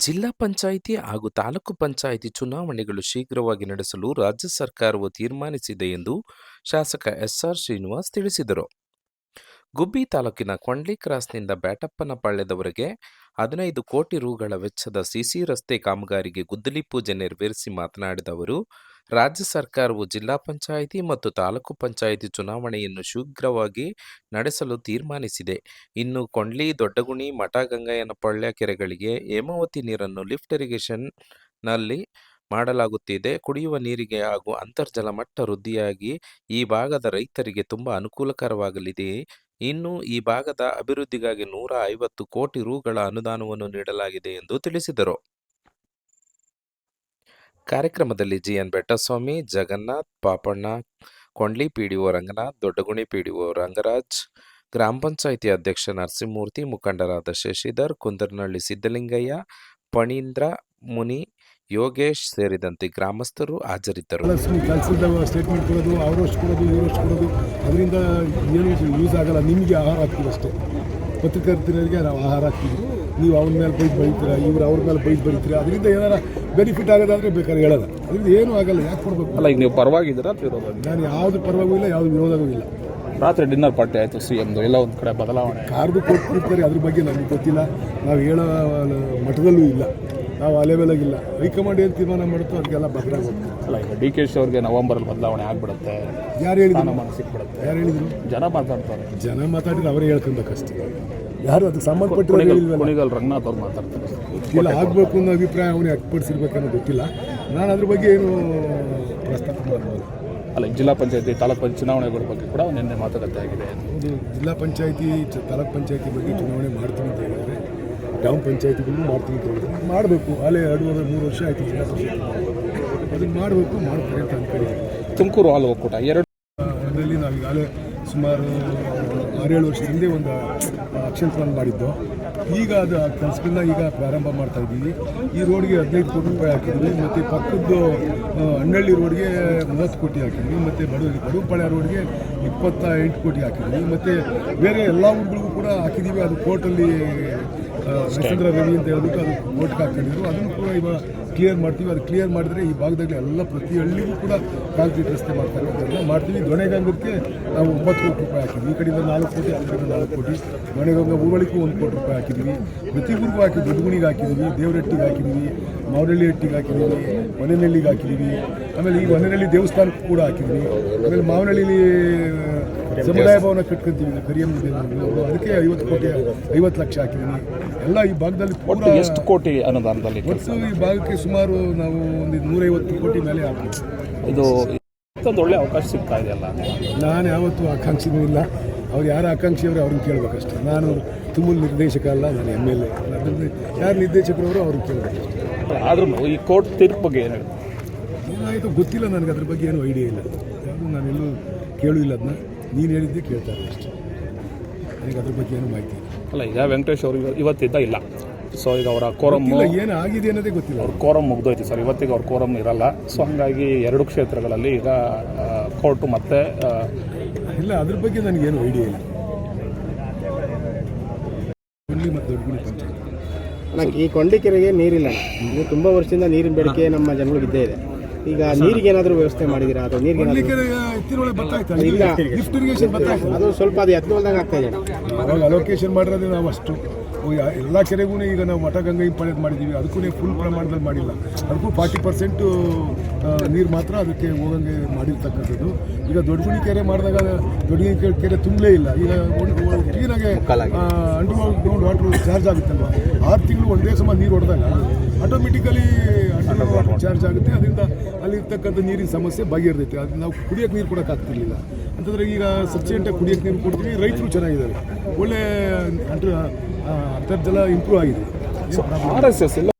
ಜಿಲ್ಲಾ ಪಂಚಾಯಿತಿ ಹಾಗೂ ತಾಲೂಕು ಪಂಚಾಯಿತಿ ಚುನಾವಣೆಗಳು ಶೀಘ್ರವಾಗಿ ನಡೆಸಲು ರಾಜ್ಯ ಸರ್ಕಾರವು ತೀರ್ಮಾನಿಸಿದೆ ಎಂದು ಶಾಸಕ ಎಸ್ಆರ್ ಶ್ರೀನಿವಾಸ್ ತಿಳಿಸಿದರು. ಗುಬ್ಬಿ ತಾಲೂಕಿನ ಕೊಂಡ್ಲಿ ಕ್ರಾಸ್ನಿಂದ ಬ್ಯಾಟಪ್ಪನಪಾಳ್ಯದವರೆಗೆ ಹದಿನೈದು ಕೋಟಿ ರುಗಳ ವೆಚ್ಚದ ಸಿಸಿ ರಸ್ತೆ ಕಾಮಗಾರಿಗೆ ಗುದ್ದಲಿ ಪೂಜೆ ನೆರವೇರಿಸಿ ಮಾತನಾಡಿದ ಅವರು ರಾಜ್ಯ ಸರ್ಕಾರವು ಜಿಲ್ಲಾ ಪಂಚಾಯಿತಿ ಮತ್ತು ತಾಲೂಕು ಪಂಚಾಯಿತಿ ಚುನಾವಣೆಯನ್ನು ಶೀಘ್ರವಾಗಿ ನಡೆಸಲು ತೀರ್ಮಾನಿಸಿದೆ. ಇನ್ನು ಕೊಂಡ್ಲಿ, ದೊಡ್ಡಗುಣಿ ಮಠಗಂಗಯ್ಯನಪಾಳ್ಯ ಕೆರೆಗಳಿಗೆ ಹೇಮಾವತಿ ನೀರನ್ನು ಲಿಫ್ಟ್ ಇರಿಗೇಷನ್ನಲ್ಲಿ ಮಾಡಲಾಗುತ್ತಿದೆ. ಕುಡಿಯುವ ನೀರಿಗೆ ಹಾಗೂ ಅಂತರ್ಜಲ ಮಟ್ಟ ವೃದ್ಧಿಯಾಗಿ ಈ ಭಾಗದ ರೈತರಿಗೆ ತುಂಬ ಅನುಕೂಲಕರವಾಗಲಿದೆ. ಇನ್ನು ಈ ಭಾಗದ ಅಭಿವೃದ್ಧಿಗಾಗಿ ನೂರ ಐವತ್ತು ಕೋಟಿ ರುಗಳ ಅನುದಾನವನ್ನು ನೀಡಲಾಗಿದೆ ಎಂದು ತಿಳಿಸಿದರು. ಕಾರ್ಯಕ್ರಮದಲ್ಲಿ GN Bettaswamy, Jagannath, Papanna, Kondli PDO Ranganath, Doddaguni PDO Rangaraj, ಗ್ರಾಮ ಪಂಚಾಯಿತಿ ಅಧ್ಯಕ್ಷ ನರಸಿಂಹಮೂರ್ತಿ, ಮುಖಂಡರಾದ ಶಶಿಧರ್, ಕುಂದರ್ನಹಳ್ಳಿ ಸಿದ್ದಲಿಂಗಯ್ಯ ಪಣೀಂದ್ರ ಮುನಿ, ಯೋಗೇಶ್ ಸೇರಿದಂತೆ ಗ್ರಾಮಸ್ಥರು ಹಾಜರಿದ್ದರು. ಸ್ಟೇಟ್ಮೆಂಟ್ ಕೊಡೋದು, ಅವರಷ್ಟು ಕೊಡೋದು, ಇವರಷ್ಟು ಕೊಡೋದು, ಅದರಿಂದ ಏನು ಯೂಸ್ ಆಗಲ್ಲ, ನಿಮಗೆ ಆಹಾರ ಅಷ್ಟೇ. ಪತ್ರಕರ್ತರಿಗೆ ನಾವು ಆಹಾರ ಹಾಕ್ತೀವಿ. ನೀವು ಅವ್ರ ಮೇಲೆ ಬೈದು ಬರೀತೀರಾ ಇವ್ರು ಅವ್ರ ಮೇಲೆ ಬೈದು ಬೈತೀರಾ ಅದರಿಂದ ಏನಾರ ಬೆನಿಫಿಟ್ ಆಗೋದಾದ್ರೆ ಬೇಕಾದ್ರೆ ಹೇಳೋದು ಅದರಿಂದ ಏನೂ ಆಗಲ್ಲ ಯಾಕೆ ಕೊಡಬೇಕು? ಅಲ್ಲ ಈಗ ನೀವು ಪರವಾಗಿದ್ದೀರಾ ಅಥವಾ ನಾನು ಯಾವುದು ಪರವಾಗೂ ಇಲ್ಲ ಯಾವುದು ವಿರೋಧವೂ ಇಲ್ಲ. ರಾತ್ರಿ ಡಿನ್ನರ್ ಪಾರ್ಟಿ ಆಯಿತು ಸಿ ಎಮ್ದು ಎಲ್ಲ ಒಂದು ಕಡೆ ಬದಲಾವಣೆ. ಕಾರ್ದು ಕೊಟ್ಟಿರ್ತಾರೆ ಅದ್ರ ಬಗ್ಗೆ ನಮಗೆ ಗೊತ್ತಿಲ್ಲ. ನಾವು ಹೇಳೋ ಮಠದಲ್ಲೂ ಇಲ್ಲ. ನಾವು ಆ ಲೆವೆಲಾಗಿಲ್ಲ ಹೈಕಮಾಂಡ್ ಏನು ತೀರ್ಮಾನ ಮಾಡುತ್ತೋ ಅದಕ್ಕೆಲ್ಲ ಬದಲಾಗುತ್ತೆ ಅಲ್ಲ ಈಗ ಡಿ ಕೆ ಶಿ ಅವ್ರಿಗೆ ನವಂಬರಲ್ಲಿ ಬದಲಾವಣೆ ಆಗಿಬಿಡುತ್ತೆ. ಯಾರು ಹೇಳಿದ್ರು? ಮನಸ್ಸಿಗೆ ಬಿಡುತ್ತೆ ಯಾರು ಹೇಳಿದ್ರು? ಜನ ಮಾತಾಡ್ತಾರೆ. ಜನ ಮಾತಾಡಿದ್ರೆ ಅವರೇ ಹೇಳ್ಕೊಬೇಕಷ್ಟೇ ಯಾರು ಅದಕ್ಕೆ ಸಂಬಂಧಪಟ್ಟಿರೋ ಹೇಳಿಲ್ವಲ್ಲ? ಕುಣಿಗಲ್ ರಂಗನಾಥ್ ಅವ್ರು ಮಾತಾಡ್ತಾರೆ. ಇಲ್ಲ ಆಗಬೇಕು ಅನ್ನೋ ಅಭಿಪ್ರಾಯ ಅವನು ವ್ಯಕ್ತಪಡಿಸಿರ್ಬೇಕನ್ನೋ ಗೊತ್ತಿಲ್ಲ. ನಾನು ಅದ್ರ ಬಗ್ಗೆ ಏನು ಪ್ರಸ್ತಾಪ ಮಾಡ್ಬೋದು. ಅಲ್ಲ ಜಿಲ್ಲಾ ಪಂಚಾಯತಿ ತಾಲೂಕು ಪಂಚಾಯತ್ ಚುನಾವಣೆಗಳ ಬಗ್ಗೆ ಕೂಡ ನಿನ್ನೆ ಮಾತುಕತೆ ಆಗಿದೆ. ಜಿಲ್ಲಾ ಪಂಚಾಯತಿ ತಾಲೂಕು ತಾಲೂಕ್ ಪಂಚಾಯತಿ ಬಗ್ಗೆ ಚುನಾವಣೆ ಮಾಡ್ತೀನಿ ಅಂತ ಹೇಳಿದ್ರೆ ಗ್ರಾಮ ಪಂಚಾಯತಿಗಳು ಮಾಡ್ತೀನಿ ಅಂತ ಹೇಳಿದ್ರೆ ಮಾಡಬೇಕು. ಅಲ್ಲೇ ಎರಡು ವರ್ಷ ಮೂರು ವರ್ಷ ಆಯಿತು ಜಿಲ್ಲಾ ಪಂಚಾಯತಿ. ಅದನ್ನು ಮಾಡಬೇಕು ಮಾಡ್ತಾರೆ ಅಂತ ಅನ್ಕೊಂಡಿದ್ದೀನಿ. ತುಮಕೂರು ಹಾಲು ಒಕ್ಕೂಟ ಎರಡು ಅದರಲ್ಲಿ ನಾವು ಈಗಾಗಲೇ ಸುಮಾರು ಆರೇಳು ವರ್ಷದ ಹಿಂದೆ ಒಂದು ಆಕ್ಷನ್ ಪ್ಲಾನ್ ಮಾಡಿದ್ದು. ಈಗ ಅದು ಆ ಕೆಲಸಗಳನ್ನ ಈಗ ಪ್ರಾರಂಭ ಮಾಡ್ತಾ ಇದ್ದೀವಿ. ಈ ರೋಡ್ಗೆ ಹದಿನೈದು ಕೋಟಿ ರೂಪಾಯಿ ಹಾಕಿದ್ವಿ ಮತ್ತು ಪಕ್ಕದ್ದು ಹಣ್ಣಳ್ಳಿ ರೋಡ್ಗೆ ಮೂವತ್ತು ಕೋಟಿ ಹಾಕಿದ್ವಿ ಮತ್ತು ಬಡ ಬಡವಪಾಳ್ಯ ರೋಡ್ಗೆ ಇಪ್ಪತ್ತ ಎಂಟು ಕೋಟಿ ಹಾಕಿದ್ವಿ ಮತ್ತು ಬೇರೆ ಎಲ್ಲ ಊರುಗಳಿಗೂ ಕೂಡ ಹಾಕಿದ್ದೀವಿ. ಅದು ಕೋರ್ಟಲ್ಲಿ ನರೇಂದ್ರ ರವಿ ಅಂತ ಹೇಳ್ಬಿಟ್ಟು ಅದು ಕೋರ್ಟ್ಗೆ ಹಾಕಿದ್ರು ಅದನ್ನು ಕೂಡ ಇವಾಗ ಕ್ಲಿಯರ್ ಮಾಡ್ತೀವಿ, ಅದು ಕ್ಲಿಯರ್ ಮಾಡಿದ್ರೆ ಈ ಭಾಗದಲ್ಲಿ ಎಲ್ಲ ಪ್ರತಿ ಹಳ್ಳಿಗೂ ಕೂಡ ಕಾಂಕ್ರೀಟ್ ರಸ್ತೆ ಮಾಡ್ತಕ್ಕಂಥದ್ದನ್ನ ಮಾಡ್ತೀವಿ. ದೊಣೆಗಂಗಕ್ಕೆ ನಾವು ಒಂಬತ್ತು ಕೋಟಿ ರೂಪಾಯಿ ಹಾಕಿದ್ವಿ. ಈ ಕಡೆಯಿಂದ ನಾಲ್ಕು ಕೋಟಿ, ಆ ಕಡೆಯಿಂದ ನಾಲ್ಕು ಕೋಟಿ. ದೊಣೆಗಂಗ ಊರಳಿಗೂ ಒಂದು ಕೋಟಿ ರೂಪಾಯಿ ಹಾಕಿದ್ವಿ. ಪ್ರತಿ ಊರಿಗೂ ಹಾಕಿದ್ವಿ ದೊಡ್ಡಗುಣಿಗೆ ಹಾಕಿದ್ವಿ, ದೇವರಟ್ಟಿಗೆ ಹಾಕಿದ್ವಿ. ಮಾವನಹಳ್ಳಿ ಹಟ್ಟಿಗೆ ಹಾಕಿದ್ದೀವಿ ಮನೆನಳ್ಳಿಗೆ ಹಾಕಿದ್ದೀವಿ ಆಮೇಲೆ ಈ ಮನೆನಳ್ಳಿ ದೇವಸ್ಥಾನಕ್ಕೂ ಕೂಡ ಹಾಕಿದ್ವಿ ಆಮೇಲೆ ಮಾವನಹಳ್ಳಿಲಿ ಸಮುದಾಯ ಭವನ ಕಟ್ಕೊಂತೀವಿ ಕರಿಯಮ್ಮ ಅದಕ್ಕೆ ಐವತ್ತು ಕೋಟಿ ಐವತ್ತು ಲಕ್ಷ ಹಾಕಿದ್ದೀನಿ ಎಲ್ಲ ಈ ಭಾಗದಲ್ಲಿ ಒಟ್ಟು ಎಷ್ಟು ಕೋಟಿ ಅನುದಾನದಲ್ಲಿ ಒಟ್ಟು ಈ ಭಾಗಕ್ಕೆ ಸುಮಾರು ನಾವು ಒಂದು ನೂರೈವತ್ತು ಕೋಟಿ ಮೇಲೆ ಹಾಕಿದ್ವಿ ಇದು ಒಂದು ಒಳ್ಳೆ ಅವಕಾಶ ಸಿಗ್ತಾ ಇದೆಯಲ್ಲ? ನಾನು ಯಾವತ್ತೂ ಆಕಾಂಕ್ಷಿನೂ ಇಲ್ಲ. ಅವ್ರು ಯಾರು ಆಕಾಂಕ್ಷಿ ಅವರು ಅವ್ರನ್ನ ಕೇಳಬೇಕಷ್ಟೆ. ನಾನು ತುಮೂಲ್ ನಿರ್ದೇಶಕ ಅಲ್ಲ ನಾನು ಎಂ ಎಲ್ ಎ. ಯಾರು ನಿರ್ದೇಶಕರವರು ಅವ್ರನ್ನ ಕೇಳಬೇಕಷ್ಟೆ. ಆದ್ರೂ ಈ ಕೋರ್ಟ್ ತೀರ್ಪು ಬಗ್ಗೆ ಏನು ಏನಾಯಿತು ಗೊತ್ತಿಲ್ಲ ನನಗೆ ಅದ್ರ ಬಗ್ಗೆ ಏನು ಐಡಿಯಾ ಇಲ್ಲ. ನಾನೆಲ್ಲೂ ಕೇಳೂ ಇಲ್ಲ ಅದನ್ನ. ನೀನು ಹೇಳಿದ್ದೆ ಕೇಳ್ತಾರೆ ಅಷ್ಟೇ. ನನಗೆ ಅದ್ರ ಬಗ್ಗೆ ಏನು ಮಾಹಿತಿ ಇಲ್ಲ. ಅಲ್ಲ ಈಗ ವೆಂಕಟೇಶ್ ಅವರು ಇವ- ಇವತ್ತಿದ್ದ ಇಲ್ಲ. ಸೊ ಈಗ ಅವರ ಕೋರಮ್ ಇಲ್ಲ ಏನು ಆಗಿದೆ ಅನ್ನೋದೇ ಗೊತ್ತಿಲ್ಲ. ಅವ್ರ ಕೋರಮ್ ಮುಗ್ದೋಯ್ತು ಸರ್. ಇವತ್ತಿಗೆ ಅವ್ರ ಕೋರಮ್ ಇರಲ್ಲ. ಸೊ ಹಂಗಾಗಿ ಎರಡು ಕ್ಷೇತ್ರಗಳಲ್ಲಿ ಈಗ ಕೋರ್ಟು ಮತ್ತೆ ಇಲ್ಲ ಅದ್ರ ಬಗ್ಗೆ ನನಗೇನು ಐಡಿಯಾ ಇಲ್ಲ. ಮತ್ತು ಅಣ್ಣ ಈ ಕೊಂಡಿಕೆರೆಗೆ ನೀರಿಲ್ಲ. ನೀವು ತುಂಬ ವರ್ಷದಿಂದ ನೀರಿನ ಬೇಡಿಕೆ ನಮ್ಮ ಜನಗಳಿಗೆ ಇದ್ದೇ ಇದೆ. ಈಗ ನೀರಿಗೆ ಏನಾದರೂ ವ್ಯವಸ್ಥೆ ಮಾಡಿದ್ದೀರಾ ಅಥವಾ ನೀರಿಗೆ ಇಲ್ಲ. ಅದು ಸ್ವಲ್ಪ ಅದು ಎತ್ತುವಲ್ದಂಗೆ ಆಗ್ತಾ ಇದೆ. ಅಲೋಕೇಶನ್ ಮಾಡಿರೋದೇ ನಾವು ಅಷ್ಟು ಎಲ್ಲ ಕೆರೆಗೂ ಈಗ ನಾವು ಮಠ ಇಂಪಾರ್ಟೆಂಟ್ ಮಾಡಿದ್ದೀವಿ ಅದಕ್ಕೂ ಫುಲ್ ಪ್ರಮಾಣದಲ್ಲಿ ಮಾಡಿಲ್ಲ. ಅದಕ್ಕೂ ಫಾರ್ಟಿ ಪರ್ಸೆಂಟು ನೀರು ಮಾತ್ರ ಅದಕ್ಕೆ ಹೋಗಂಗೆ ಮಾಡಿರ್ತಕ್ಕಂಥದ್ದು. ಈಗ ದೊಡ್ಡಗುಣಿ ಕೆರೆ ಮಾಡಿದಾಗ ದೊಡ್ಡಗುಣಿ ಕೆರೆ- ಕೆರೆ ತುಂಬಲೇ ಇಲ್ಲ. ಈಗ ಕ್ಲೀನಾಗೆ ಅಂಡರ್ ಗ್ರೌಂಡ್ ವಾಟರ್ ಚಾರ್ಜ್ ಆಗುತ್ತಲ್ವ? ಆರು ತಿಂಗಳು ಒಂದೇ ಸಮ ನೀರು ಹೊಡೆದಾಗ ಆಟೋಮೆಟಿಕಲಿ ಚಾರ್ಜ್ ಆಗುತ್ತೆ. ಅದರಿಂದ ಅಲ್ಲಿರ್ತಕ್ಕಂಥ ನೀರಿನ ಸಮಸ್ಯೆ ಬಗೆಹರಿದೈತೆ ಅದು ನಾವು ಕುಡಿಯೋಕ್ಕೆ ನೀರು ಕೊಡೋಕ್ಕಾಗ್ತಿರ್ಲಿಲ್ಲ. ಅಂತಂದ್ರೆ ಈಗ ಸಬ್ಸಿಡೆಂಟಾಗಿ ಕುಡಿಯೋಕ್ಕೆ ನೀರು ಕೊಡ್ತೀವಿ. ರೈತರು ಚೆನ್ನಾಗಿದ್ದಾರೆ. ಒಳ್ಳೆ ಅಂತರ್ಜಲ ಇಂಪ್ರೂವ್ ಆಗಿದೆ. ಆರ್ ಎಸ್ ಎಸ್ ಎಲ್ಲ